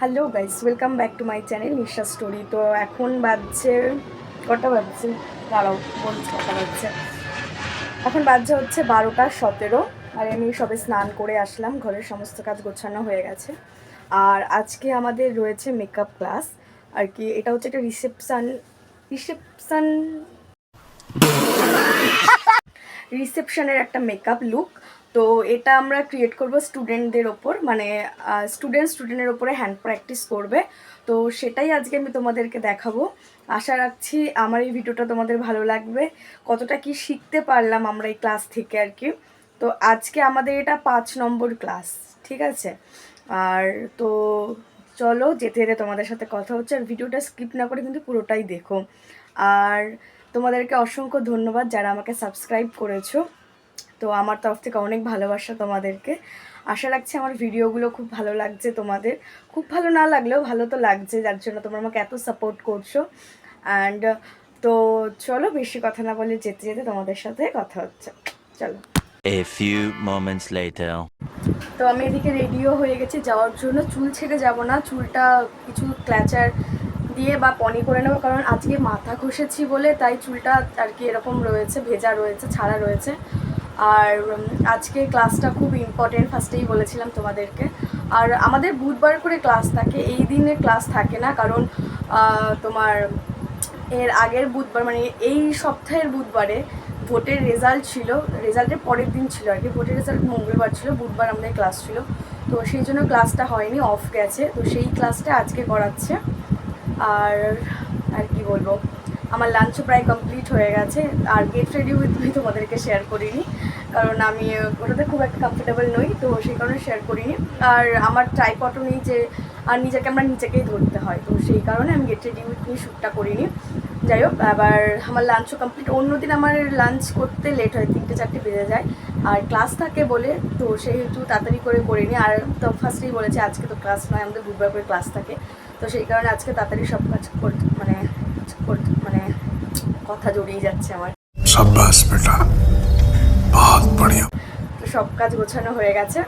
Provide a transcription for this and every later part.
Hello guys welcome back to my channel Nisha story তো এখন বাজছে কটা বাজছে? দাঁড়াও, বলছি কটা বাজছে। এখন বাজছে হচ্ছে বারোটা সতেরো, আর আমি সবে স্নান করে আসলাম, ঘরের সমস্ত কাজ গোছানো হয়ে গেছে। আর আজকে আমাদের রয়েছে মেকআপ ক্লাস আর কি এটা হচ্ছে একটা রিসেপশান রিসেপশান রিসেপশনের একটা মেকআপ লুক তো এটা আমরা ক্রিয়েট করব স্টুডেন্টদের ওপর মানে স্টুডেন্ট স্টুডেন্টের ওপরে হ্যান্ড প্র্যাকটিস করবে। তো সেটাই আজকে আমি তোমাদেরকে দেখাবো। আশা রাখছি আমার এই ভিডিওটা তোমাদের ভালো লাগবে। কতটা কি শিখতে পারলাম আমরা এই ক্লাস থেকে আর কি। তো আজকে আমাদের এটা পাঁচ নম্বর ক্লাস ঠিক আছে? আর তো চলো, যেতে যেতে তোমাদের সাথে কথা হচ্ছে। আর ভিডিওটা স্কিপ না করে কিন্তু পুরোটাই দেখো। আর তোমাদেরকে অসংখ্য ধন্যবাদ যারা আমাকে সাবস্ক্রাইব করেছ। তো আমার তরফ থেকে অনেক ভালোবাসা তোমাদেরকে। আশা রাখছি আমার ভিডিওগুলো খুব ভালো লাগছে তোমাদের। খুব ভালো না লাগলেও ভালো তো লাগছে যার জন্য তোমরা আমাকে এত সাপোর্ট করছ। অ্যান্ড তো চলো বেশি কথা না বলে যেতে যেতে তোমাদের সাথে কথা হচ্ছে। চলো। A few moments later. তো আমি এদিকে রেডিও হয়ে গেছি যাওয়ার জন্য। চুল ছেড়ে যাব না চুলটা কিছু ক্ল্যাচার দিয়ে বা পনি করে নেব কারণ আজকে মাথা ঘষেছি বলে তাই চুলটা আর কি এরকম রয়েছে ভেজা রয়েছে ছাড়া রয়েছে। আর আজকে ক্লাসটা খুব ইম্পর্টেন্ট ফার্স্টেই বলেছিলাম তোমাদেরকে। আর আমাদের বুধবার করে ক্লাস থাকে, এই দিনে ক্লাস থাকে না, কারণ তোমার এর আগের বুধবার মানে এই সপ্তাহের বুধবারে ভোটের রেজাল্ট ছিল রেজাল্টের পরের দিন ছিল আর কি, ভোটের রেজাল্ট মঙ্গলবার ছিল, বুধবার আমাদের ক্লাস ছিল। তো সেই জন্য ক্লাসটা হয়নি অফ গেছে। তো সেই ক্লাসটা আজকে করাচ্ছে। আর আর কি বলব? আমার লাঞ্চও প্রায় কমপ্লিট হয়ে গেছে। আর গেট রেডি উইথ মি তোমাদেরকে শেয়ার করিনি। কারণ আমি ওটাতে খুব একটা কমফোর্টেবল নই, তো সেই কারণে শেয়ার করিনি। আর আমার ট্রাইপটও নেই যে, আর নিজেকে আমরা নিজেকেই ধরতে হয়। তো সেই কারণে আমি গেট রেডি উইথ মি শ্যুটটা করিনি। যাই হোক, আবার আমার লাঞ্চও কমপ্লিট অন্যদিন আমার লাঞ্চ করতে লেট হয়, তিনটে, চারটে বেজে যায়। আর ক্লাস থাকে বলে, তো সেহেতু তাড়াতাড়ি করে করিনি। আর তো ফার্স্টেই বলেছে, আজকে তো ক্লাস নয়, আমাদের বুধবার করে ক্লাস থাকে। তো সেই কারণে আজকে তাড়াতাড়ি সব কাজ করতে মানে করতে কথা জড়িয়ে যাচ্ছে আমার। সাব্বাস বেটা। বহুত বড়িয়া। তো সব কাজ গোছানো হয়ে গেছে।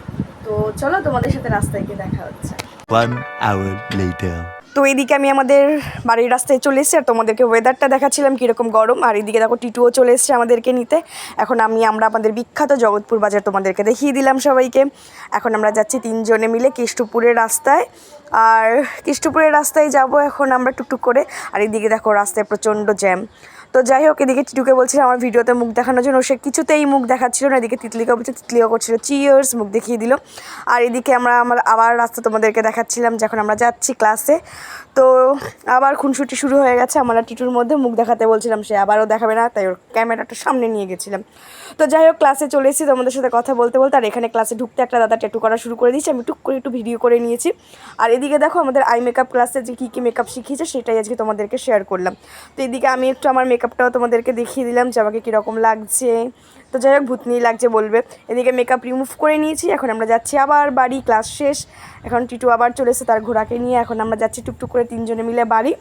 তো চলো তোমাদের সাথে রাস্তায় গিয়ে দেখা হচ্ছে। One hour later. তো এইদিকে আমি আমাদের বাড়ির রাস্তায় চলে এসেছি, আর তোমাদেরকে ওয়েদারটা দেখাচ্ছিলাম কীরকম গরম। আর এইদিকে দেখো টিটুও চলে এসছে আমাদেরকে নিতে। এখন আমি, আমরা আমাদের বিখ্যাত জগৎপুর বাজার তোমাদেরকে দেখিয়ে দিলাম সবাইকে। এখন আমরা যাচ্ছি তিনজনে মিলে কেষ্টপুরের রাস্তায়। আর কৃষ্ণপুরের রাস্তায় যাব এখন আমরা টুকটুক করে। আর এদিকে দেখো রাস্তায় প্রচণ্ড জ্যাম। তো যাই হোক, এদিকে টিটুকে বলছিল আমার ভিডিওতে মুখ দেখানোর জন্য। সে কিছুতেই মুখ দেখাচ্ছিল না, এদিকে তিতলিকে বলছে তিতলিও করছিল। চিয়ার্স মুখ দেখিয়ে দিল। আর এদিকে আমরা, আমার আবার রাস্তা তোমাদেরকে দেখাচ্ছিলাম যখন আমরা যাচ্ছি ক্লাসে তো আবার খুনসুটি শুরু হয়ে গেছে, আমরা টিটুর মধ্যে মুখ দেখাতে বলছিলাম, সে আবারও দেখাবে না, তাই ওর ক্যামেরাটা সামনে নিয়ে গেছিলাম। তো যাই হোক ক্লাসে চলে এসেছি তোমাদের সাথে কথা বলতে বলতে, আর এখানে ক্লাসে ঢুকতে একটা দাদা ট্যাটু করা শুরু করে দিয়েছি, আমি টুক করে একটু ভিডিও করে নিয়েছি। আর এদিকে দেখো, আমাদের আই মেকআপ ক্লাসে যে কী কী মেকআপ শিখিয়েছে, সেটাই আজকে তোমাদেরকে শেয়ার করলাম। তো এদিকে আমি একটু আমার মেকআপটাও তোমাদেরকে দেখিয়ে দিলাম যে আমাকে কীরকম লাগছে। তো যাই হোক ভূতনি লাগছে বলবে। এদিকে মেকআপ রিমুভ করে নিয়েছি, এখন আমরা যাচ্ছি আবার বাড়ি ক্লাস শেষ। এখন টিটু আবার চলে এসেছে তার ঘোড়াকে নিয়ে, এখন আমরা যাচ্ছি টুকটুক করে তিনজনে মিলে বাড়ি।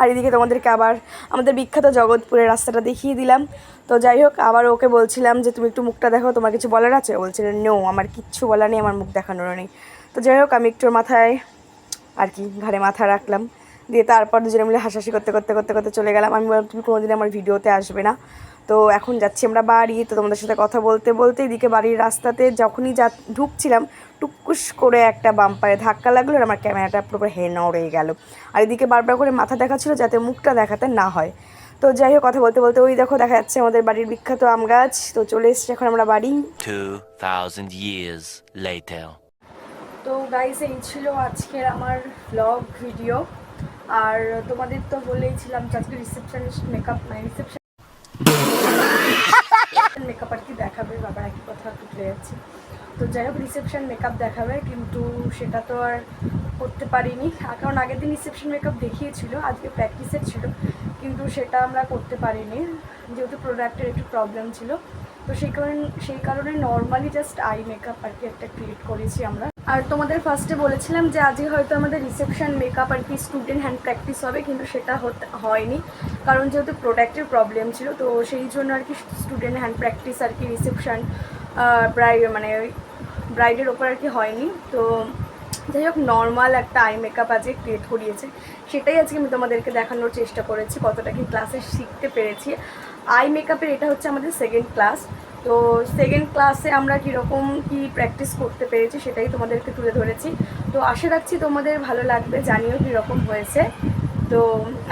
আর এদিকে তোমাদেরকে আবার আমাদের বিখ্যাত জগৎপুরের রাস্তাটা দেখিয়ে দিলাম। তো যাই হোক, আবার ওকে বলছিলাম যে, তুমি একটু মুখটা দেখো, তোমার কিছু বলার আছে? বলছিল, নো, আমার কিচ্ছু বলা নেই, আমার মুখ দেখানোর নেই। তো যাই হোক, আমি একটু মাথায় আর কি, ঘাড়ে মাথা রাখলাম। দিয়ে তারপর দুজনে মিলে হাসাহাসি করতে করতে করতে করতে চলে গেলাম। আমি বললাম তুমি কোনোদিন আমার ভিডিওতে আসবে না। তো এখন যাচ্ছি আমরা বাড়ি। তো তোমাদের সাথে কথা বলতে বলতে এদিকে বাড়ির রাস্তাতে যখনই যা ঢুকছিলাম টুকুস করে একটা বাম্পারে ধাক্কা লাগল আর আমার ক্যামেরাটা পুরো হে নড়ে গেল। আর এদিকে বারবার করে মাথা দেখাচ্ছিল যাতে মুখটা দেখাতে না হয়। তো যাই হোক কথা বলতে বলতে ওই দেখো দেখা যাচ্ছে আমাদের বাড়ির বিখ্যাত আম গাছ। তো চলে এসেছি এখন আমরা বাড়ি. তো গাইস এই ছিল আজকের আমার ব্লগ ভিডিও আর তোমাদের তো বলেইছিলাম যে আজকে রিসেপশনিস্ট মেকআপ নাই রিসেপশন মেকআপ আর কি দেখাবে, বাবা একই কথা টুকলে যাচ্ছে। তো যাই হোক রিসেপশন মেকআপ দেখাবে, কিন্তু সেটা তো আর করতে পারিনি। কারণ আগের দিন রিসেপশন মেকআপ দেখিয়েছিল, আজকে প্র্যাকটিসের ছিল, কিন্তু সেটা আমরা করতে পারিনি। যেহেতু প্রোডাক্টের একটু প্রবলেম ছিল, তো সেই কারণে সেই কারণে নর্মালি জাস্ট আই মেকআপ আর কি একটা ক্রিয়েট করেছি আমরা। আর তোমাদের ফার্স্টে বলেছিলাম যে আজই হয়তো আমাদের রিসেপশন মেকআপ আর কি স্টুডেন্ট হ্যান্ড প্র্যাকটিস হবে, কিন্তু সেটা হয়নি। কারণ যেহেতু প্রোডাক্টের প্রবলেম ছিল, তো সেই জন্য আর কি স্টুডেন্ট হ্যান্ড প্র্যাকটিস আর কি রিসেপশন প্রায় মানে ব্রাইডের ওপর আর কি হয়নি। তো যাই হোক নর্মাল একটা আই মেকআপ আজকে ক্রিয়েট করিয়েছে। সেটাই আজকে আমি তোমাদেরকে দেখানোর চেষ্টা করেছি, কতটা কি ক্লাসে শিখতে পেরেছি। আই মেকআপের এটা হচ্ছে আমাদের সেকেন্ড ক্লাস তো সেকেন্ড ক্লাসে আমরা কীরকম কি প্র্যাকটিস করতে পেরেছি সেটাই তোমাদেরকে তুলে ধরেছি। তো আশা রাখছি তোমাদের ভালো লাগবে, জানিও কীরকম হয়েছে। তো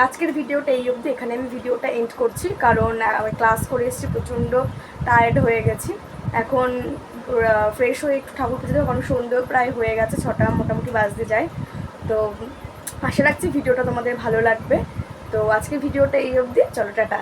আজকের ভিডিওটা এই অবধি, এখানে আমি ভিডিওটা এন্ড করছি, কারণ ক্লাস করে এসেছি, প্রচণ্ড টায়ার্ড হয়ে গেছি। এখন ফ্রেশ হয়ে একটু ঠাকুর পুজো কারণ সন্ধ্যেও প্রায় হয়ে গেছে, ছটা মোটামুটি বাজতে যায়। তো আশা রাখছি ভিডিওটা তোমাদের ভালো লাগবে। তো আজকের ভিডিওটা এই অবধি, চলো টাটা।